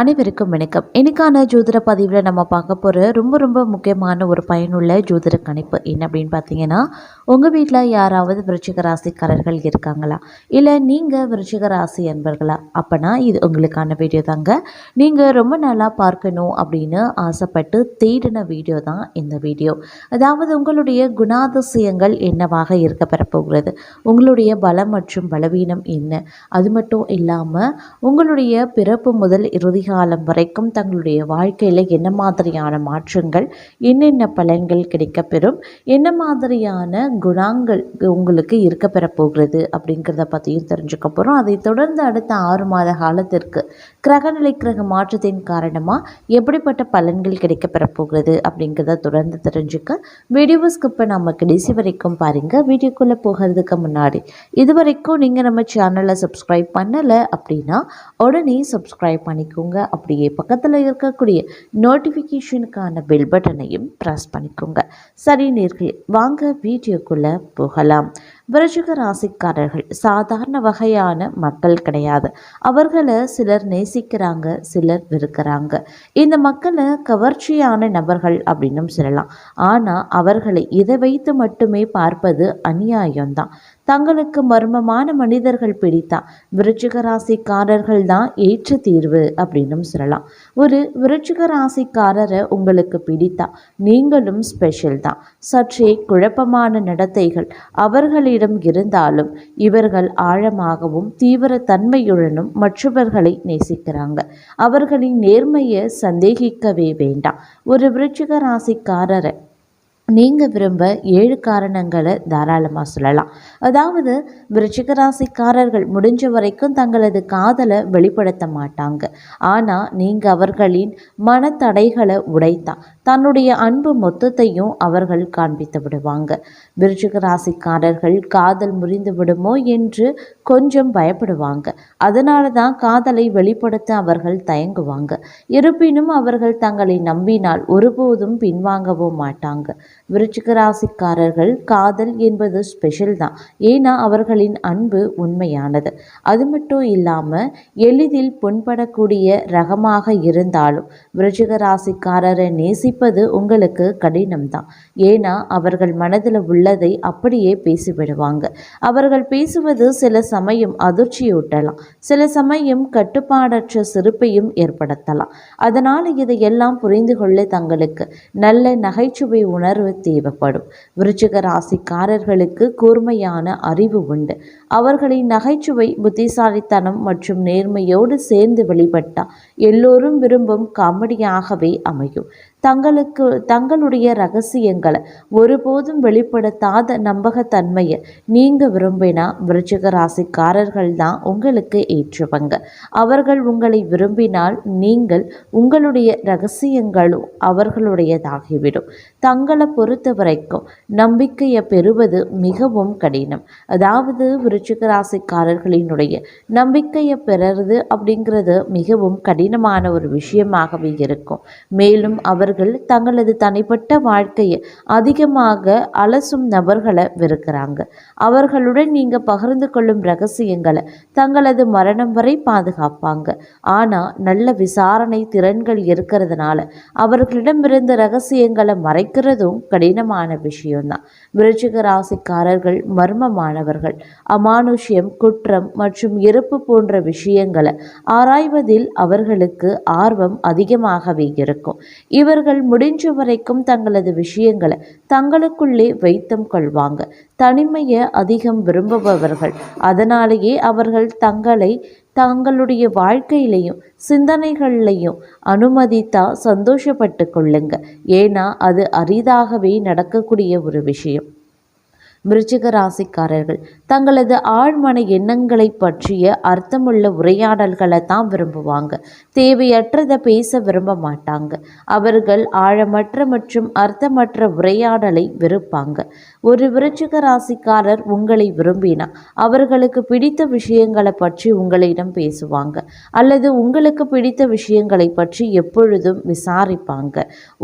அனைவருக்கும் வணக்கம். இன்னைக்கான ஜோதிட பதிவில் நம்ம பார்க்க போகிற ரொம்ப ரொம்ப முக்கியமான ஒரு பயனுள்ள ஜோதிட கணிப்பு என்ன அப்படின்னு பார்த்தீங்கன்னா உங்கள் வீட்டில் யாராவது விருச்சிக ராசிக்காரர்கள் இருக்காங்களா? இல்லை நீங்கள் விருச்சிக ராசி என்பர்களா அப்போனா இது உங்களுக்கான வீடியோ தாங்க. நீங்கள் ரொம்ப நாளாக பார்க்கணும் அப்படின்னு ஆசைப்பட்டு தேடின வீடியோ தான் இந்த வீடியோ. அதாவது உங்களுடைய குணாதிசயங்கள் என்னவாக இருக்க பெறப்போகிறது? உங்களுடைய பலம் மற்றும் பலவீனம் என்ன? அது மட்டும் இல்லாமல் உங்களுடைய பிறப்பு முதல் இறுதி காலம் வரைக்கும் தங்களுடைய வாழ்க்கையில் என்ன மாதிரியான மாற்றங்கள் என்னென்ன பலன்கள் கிடைக்கப்பெறும் என்ன மாதிரியான குணங்கள் உங்களுக்கு இருக்க போகிறது அப்படிங்கிறத பற்றியும் தெரிஞ்சுக்க போகிறோம் அதை தொடர்ந்து அடுத்த ஆறு மாத காலத்திற்கு கிரகநிலை கிரக மாற்றத்தின் காரணமாக எப்படிப்பட்ட பலன்கள் கிடைக்க போகிறது அப்படிங்கிறத தொடர்ந்து தெரிஞ்சுக்க வீடியோ ஸ்கிப்பை நம்ம கடைசி வரைக்கும் பாருங்கள் வீடியோக்குள்ளே போகிறதுக்கு முன்னாடி இது வரைக்கும் நீங்கள் நம்ம சேனலை சப்ஸ்கிரைப் பண்ணலை அப்படின்னா உடனே சப்ஸ்கிரைப் பண்ணிக்கோங்க. அப்படியே பக்கத்தில் இருக்கக்கூடிய நோட்டிஃபிகேஷனுக்கான பெல் பட்டனையும் ப்ரெஸ் பண்ணிக்கோங்க. சரி நேர்கள் வாங்க வீடியோக்குள்ளே போகலாம். விருச்சிக ராசிக்காரர்கள் சாதாரண வகையான மக்கள் கிடையாது. அவர்களை சிலர் நேசிக்கிறாங்க சிலர் வெறுக்கிறாங்க. இந்த மக்களை கவர்ச்சியான நபர்கள் அப்படின்னும் சொல்லலாம். ஆனால் அவர்களை இதை வைத்து மட்டுமே பார்ப்பது அநியாயம்தான். தங்களுக்கு மர்மமான மனிதர்கள் பிடித்தா விருச்சிக ராசிக்காரர்கள் தான் ஏற்ற தீர்வு அப்படின்னும் சொல்லலாம். ஒரு விருச்சிக ராசிக்காரரை உங்களுக்கு பிடித்தா நீங்களும் ஸ்பெஷல் தான். சற்றே குழப்பமான நடத்தைகள் அவர்களிடம் இருந்தாலும் இவர்கள் ஆழமாகவும் தீவிர தன்மையுடனும் மற்றவர்களை நேசிக்கிறாங்க. அவர்களின் நேர்மையை சந்தேகிக்கவே வேண்டாம். ஒரு விருச்சிக ராசிக்காரரை நீங்கள் விரும்ப ஏழு காரணங்களை தாராளமாக சொல்லலாம். அதாவது விருச்சிக ராசிக்காரர்கள் முடிஞ்ச வரைக்கும் தங்களது காதலை வெளிப்படுத்த மாட்டாங்க. ஆனால் நீங்கள் அவர்களின் மனத்தடைகளை உடைத்தான் தன்னுடைய அன்பு மொத்தத்தையும் அவர்கள் காண்பித்து விடுவாங்க. விருச்சிக ராசிக்காரர்கள் காதல் முறிந்து விடுமோ என்று கொஞ்சம் பயப்படுவாங்க. அதனால தான் காதலை வெளிப்படுத்த அவர்கள் தயங்குவாங்க. இருப்பினும் அவர்கள் தங்களை நம்பினால் ஒருபோதும் பின்வாங்கவும் மாட்டாங்க. விருச்சிக ராசிக்காரர்கள் காதல் என்பது ஸ்பெஷல் தான். ஏன்னா அவர்களின் அன்பு உண்மையானது. அது மட்டும் இல்லாமல் எளிதில் புண்படக்கூடிய ரகமாக இருந்தாலும் விருச்சிக ராசிக்காரரை சிரிப்பது உங்களுக்கு கடினம்தான். ஏன்னா அவர்கள் மனதில் உள்ளதை அப்படியே பேசிவிடுவாங்க. அவர்கள் பேசுவது சில சமயம் அதிர்ச்சியூட்டலாம். சில சமயம் கட்டுப்பாடற்ற சிரிப்பையும் ஏற்படுத்தலாம். அதனால் இதையெல்லாம் புரிந்து கொள்ள தங்களுக்கு நல்ல நகைச்சுவை உணர்வு தேவைப்படும். விருச்சிக ராசிக்காரர்களுக்கு கூர்மையான அறிவு உண்டு. அவர்களின் நகைச்சுவை புத்திசாலித்தனம் மற்றும் நேர்மையோடு சேர்ந்து வெளிப்பட்டால் எல்லோரும் விரும்பும் காமெடியாகவே அமையும். தங்களுக்கு தங்களுடைய ரகசியங்களை ஒருபோதும் வெளிப்படுத்தாத நம்பகத்தன்மையை நீங்கள் விரும்பினா விருச்சிக ராசிக்காரர்கள் தான் உங்களுக்கு ஏற்றுவங்க. அவர்கள் உங்களை விரும்பினால் நீங்கள் உங்களுடைய ரகசியங்களும் அவர்களுடையதாகிவிடும். தங்களை பொறுத்த வரைக்கும் நம்பிக்கையை பெறுவது மிகவும் கடினம். அதாவது விருச்சிக ராசிக்காரர்களினுடைய நம்பிக்கையை பெறுறது அப்படிங்கிறது மிகவும் கடினமான ஒரு விஷயமாகவே இருக்கும். மேலும் அவர் அவர்கள் தங்களது தனிப்பட்ட வாழ்க்கையை அதிகமாக அலசும் நபர்களை வெறுக்கிறாங்க. அவர்களுடன் நீங்கள் பகிர்ந்து கொள்ளும் ரகசியங்களை தங்களது மரணம் வரை பாதுகாப்பாங்க. ஆனால் நல்ல விசாரணை திறன்கள் இருக்கிறதுனால அவர்களிடமிருந்து ரகசியங்களை மறைக்கிறதும் கடினமான விஷயம்தான். விருச்சிக ராசிக்காரர்கள் மர்மமானவர்கள். அமானுஷ்யம் குற்றம் மற்றும் இறப்பு போன்ற விஷயங்களை ஆராய்வதில் அவர்களுக்கு ஆர்வம் அதிகமாகவே இருக்கும். இவர் இவர்கள் முடிஞ்ச வரைக்கும் தங்களது விஷயங்களை தங்களுக்குள்ளே வைத்தம் கொள்வாங்க. தனிமையை அதிகம் விரும்புபவர்கள். அதனாலேயே அவர்கள் தங்களை தங்களுடைய வாழ்க்கையிலையும் சிந்தனைகள்லையும் அனுமதித்தா சந்தோஷப்பட்டு கொள்ளுங்க. ஏன்னா அது அரிதாகவே நடக்கக்கூடிய ஒரு விஷயம். விருச்சிக ராசிக்காரர்கள் தங்களது ஆழ்மன எண்ணங்களை பற்றிய அர்த்தமுள்ள உரையாடல்களை தான் விரும்புவாங்க. தேவையற்றதை பேச விரும்ப மாட்டாங்க. அவர்கள் ஆழமற்ற மற்றும் அர்த்தமற்ற உரையாடலை விருப்பாங்க ஒரு விருச்சிக ராசிக்காரர் உங்களை விரும்பினா அவர்களுக்கு பிடித்த விஷயங்களை பற்றி உங்களிடம் பேசுவாங்க. அல்லது உங்களுக்கு பிடித்த விஷயங்களை பற்றி எப்பொழுதும் விசாரிப்பாங்க.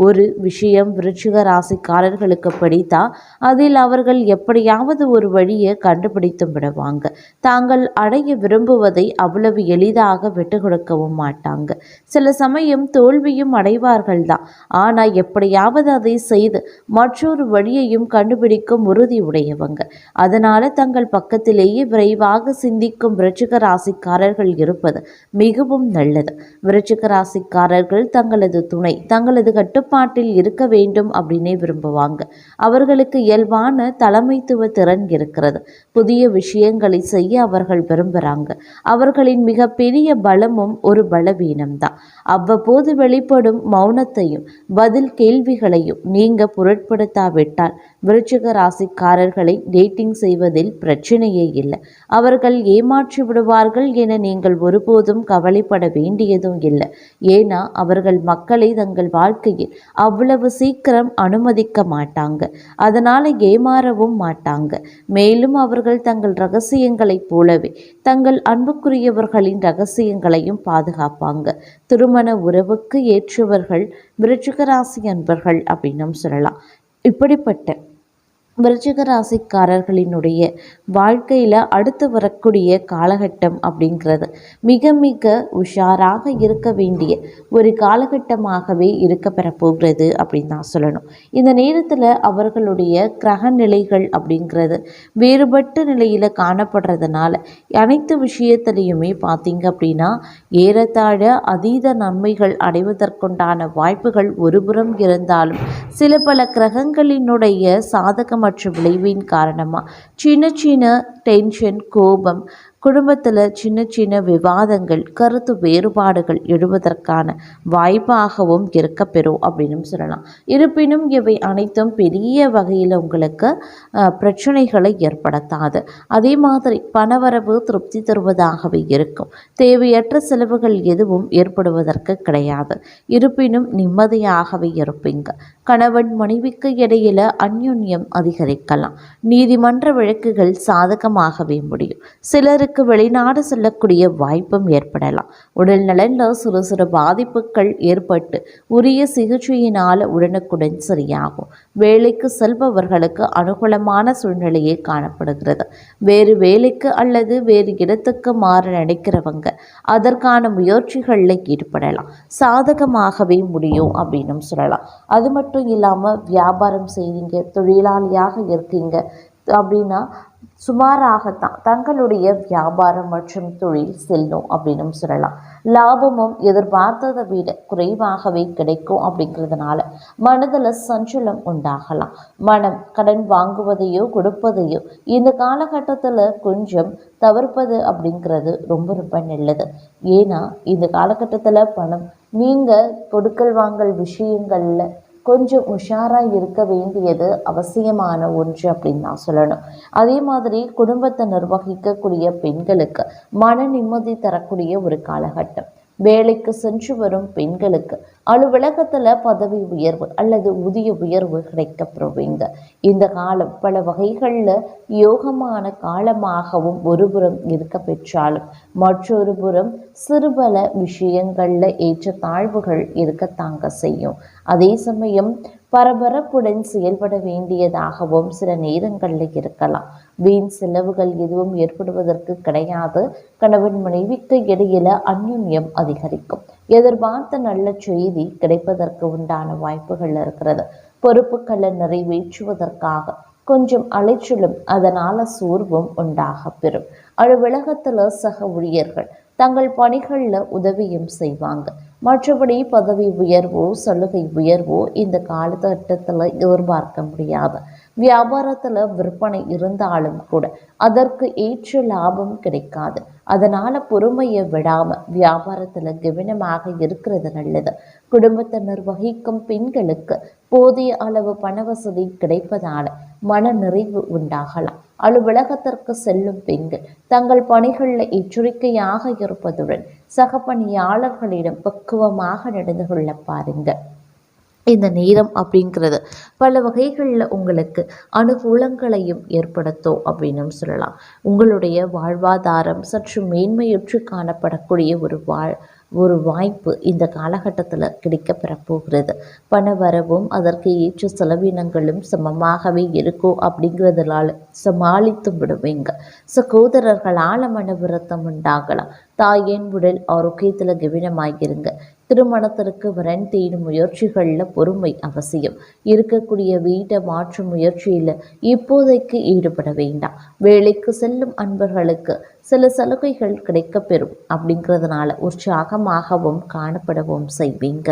ஒரு விஷயம் விருச்சிக ராசிக்காரர்களுக்கு பிடித்தா அதில் அவர்கள் எப்படியாவது ஒரு வழியை கண்டுபிடித்து விடுவாங்க. தாங்கள் அடைய விரும்புவதை அவ்வளவு எளிதாக விட்டு கொடுக்கவும் மாட்டாங்க. சில சமயம் தோல்வியும் அடைவார்கள் தான் ஆனால் எப்படியாவது அதை செய்து மற்றொரு வழியையும் கண்டுபிடிக்கும் உறுதி உடையவங்க. அதனால தங்கள் பக்கத்திலேயே விரைவாக சிந்திக்கும் விருச்சிக ராசிக்காரர்கள் இருப்பது மிகவும் நல்லது. விருச்சிக ராசிக்காரர்கள் தங்களது துணை தங்களது கட்டுப்பாட்டில் இருக்க வேண்டும் அப்படின்னே விரும்புவாங்க. அவர்களுக்கு இயல்பான தலைமைத்துவ திறன் இருக்கிறது. புதிய விஷயங்களை செய்ய அவர்கள் விரும்புகிறாங்க அவர்களின் மிகப்பெரிய பலமும் ஒரு பலவீனம்தான். அவ்வப்போது வெளிப்படும் மௌனத்தையும் பதில் கேள்விகளையும் நீங்க பொருட்படுத்தாவிட்டால் விருச்சிக ராசிக்காரர்களை டேட்டிங் செய்வதில் பிரச்சனையே இல்லை. அவர்கள் ஏமாற்றி விடுவார்கள் என நீங்கள் ஒருபோதும் கவலைப்பட வேண்டியதும் இல்லை. ஏன்னா அவர்கள் மக்களை தங்கள் வாழ்க்கையில் அவ்வளவு சீக்கிரம் அனுமதிக்க மாட்டாங்க. அதனால ஏமாறவும் மாட்டாங்க. மேலும் அவர்கள் தங்கள் ரகசியங்களைப் போலவே தங்கள் அன்புக்குரியவர்களின் ரகசியங்களையும் பாதுகாப்பாங்க. திருமண உறவுக்கு ஏற்றவர்கள் விருச்சிகராசி அன்பர்கள் அப்படின்னும் சொல்லலாம். இப்படிப்பட்ட விருச்சிக ராசிக்காரர்களினுடைய வாழ்க்கையில் அடுத்து வரக்கூடிய காலகட்டம் அப்படிங்கிறது. மிக மிக உஷாராக இருக்க வேண்டிய ஒரு காலகட்டமாகவே இருக்க பெறப்போகிறது அப்படின்னு தான் சொல்லணும். இந்த நேரத்தில் அவர்களுடைய கிரக நிலைகள் அப்படிங்கிறது வேறுபட்ட நிலையில் காணப்படுறதுனால அனைத்து விஷயத்திலையுமே பார்த்தீங்க அப்படின்னா ஏறத்தாழ அதீத நன்மைகள் அடைவதற்குண்டான வாய்ப்புகள் ஒருபுறம் இருந்தாலும் சில பல கிரகங்களினுடைய சாதகம் மற்றும் விளைவின் காரணமாக சின்ன சின்ன டென்ஷன் கோபம் குடும்பத்தில் சின்ன சின்ன விவாதங்கள் கருத்து வேறுபாடுகள் எழுவதற்கான வாய்ப்பாகவும் இருக்கப்பெறும் அப்படின்னு சொல்லலாம். இருப்பினும் இவை அனைத்தும் பெரிய வகையில் உங்களுக்கு பிரச்சனைகளை ஏற்படுத்தாது. அதே மாதிரி பணவரவு திருப்தி தருவதாகவே இருக்கும். தேவையற்ற செலவுகள் எதுவும் ஏற்படுவதற்கு கிடையாது. இருப்பினும் நிம்மதியாகவே இருப்பீங்க. கணவன் மனைவிக்கு இடையில அந்யுன்யம் அதிகரிக்கலாம். நீதிமன்ற வழக்குகள் சாதகமாகவே முடியும். சிலருக்கு வெளிநாடு செல்லக்கூடிய வாய்ப்பும் ஏற்படலாம். உடல் நலனில் சிறு சிறு பாதிப்புகள் ஏற்பட்டு உரிய சிகிச்சையினால் உடனுக்குடன் சரியாகும். வேலைக்கு செல்பவர்களுக்கு அனுகூலமான சூழ்நிலையே காணப்படுகிறது. வேறு வேலைக்கு அல்லது வேறு இடத்துக்கு மாற நினைக்கிறவங்க அதற்கான முயற்சிகளில் ஈடுபடலாம். சாதகமாகவே முடியும் அப்படின்னு சொல்லலாம். அது மட்டும் இல்லாமல் வியாபாரம் செய்வீங்க தொழிலாளியாக இருக்கீங்க அப்படின்னா சுமாராகத்தான் தங்களுடைய வியாபாரம் மற்றும் தொழில் செல்லும் அப்படின்னு சொல்லலாம். லாபமும் எதிர்பார்த்ததை விட குறைவாகவே கிடைக்கும் அப்படிங்கிறதுனால மனதில் சஞ்சலம் உண்டாகலாம். மனம் கடன் வாங்குவதையோ கொடுப்பதையோ இந்த காலகட்டத்தில் கொஞ்சம் தவிர்ப்பது அப்படிங்கிறது ரொம்ப ரொம்ப நல்லது. ஏன்னா இந்த காலகட்டத்தில் பணம் நீங்கள் கொடுக்கல் வாங்கல் விஷயங்களில் கொஞ்சம் உஷாராக இருக்க வேண்டியது அவசியமான ஒன்று அப்படின்னு நான் சொல்லணும். அதே மாதிரி குடும்பத்தை நிர்வகிக்கக்கூடிய பெண்களுக்கு மன நிம்மதி தரக்கூடிய ஒரு காலகட்டம். வேலைக்கு சென்று வரும் பெண்களுக்கு அலுவலகத்தில் பதவி உயர்வு அல்லது ஊதிய உயர்வு கிடைக்கப்படுவீங்க இந்த காலம் பல வகைகளில் யோகமான காலமாகவும் ஒருபுறம் இருக்க பெற்றாலும் மற்றொரு புறம் சிறுபல விஷயங்களில் ஏற்ற தாழ்வுகள் இருக்கத்தாங்க செய்யும். அதே சமயம் பரபரப்புடன் செயல்பட வேண்டியதாகவும் சில நேரங்களில் இருக்கலாம். வீண் செலவுகள் எதுவும் ஏற்படுவதற்கு கிடையாது. கணவன் மனைவிக்கு இடையில அந்யுன்யம் அதிகரிக்கும். எதிர்பார்த்த நல்ல செய்தி கிடைப்பதற்கு உண்டான வாய்ப்புகள் இருக்கிறது. பொறுப்புகளை நிறைவேற்றுவதற்காக கொஞ்சம் அலைச்சலும் அதனால சோர்வும் உண்டாக பெறும். அலுவலகத்துல சக ஊழியர்கள் தங்கள் பணிகளில் உதவியும் செய்வாங்க. மற்றபடி பதவி உயர்வோ சலுகை உயர்வோ இந்த காலகட்டத்தில் எதிர்பார்க்க முடியாது. வியாபாரத்தில் விற்பனை இருந்தாலும் கூட அதற்கு ஏற்ற லாபம் கிடைக்காது. அதனால பொறுமையை விடாம வியாபாரத்தில் கவனமாக இருக்கிறது நல்லது. குடும்பத்தை நிர்வகிக்கும் பெண்களுக்கு போதிய அளவு பண வசதி கிடைப்பதால மன நிறைவு உண்டாகலாம். அலுவலகத்திற்கு செல்லும் பெண்கள் தங்கள் பணிகளில் எச்சரிக்கையாக இருப்பதுடன் சக பணியாளர்களிடம் பக்குவமாக நடந்து கொள்ள பாருங்க. இந்த நேரம் அப்படிங்கிறது பல வகைகளில் உங்களுக்கு அனுகூலங்களையும் ஏற்படுத்தும் அப்படின்னும் சொல்லலாம். உங்களுடைய வாழ்வாதாரம் சற்று மேன்மையுற்று காணப்படக்கூடிய ஒரு வாழ் ஒரு வாய்ப்பு இந்த காலகட்டத்தில் கிடைக்கப்பெற போகிறது பண வரவும் அதற்கு ஏற்ற செலவினங்களும் சமமாகவே இருக்கும் அப்படிங்கிறதுனால சமாளித்து விடுவீங்க. சகோதரர்களால் மன விருத்தம் உண்டாகலாம். தாயின் உடல் ஆரோக்கியத்தில் கவனமாகிருங்க திருமணத்திற்கு வரன் தேடும் முயற்சிகளில் பொறுமை அவசியம். இருக்கக்கூடிய வீட்டை மாற்றும் முயற்சியில் இப்போதைக்கு ஈடுபட வேண்டாம். வேலைக்கு செல்லும் அன்பர்களுக்கு சில சலுகைகள் கிடைக்கப்பெறும். அப்படிங்கிறதுனால உற்சாகமாகவும் காணப்படவும் செய்வீங்க.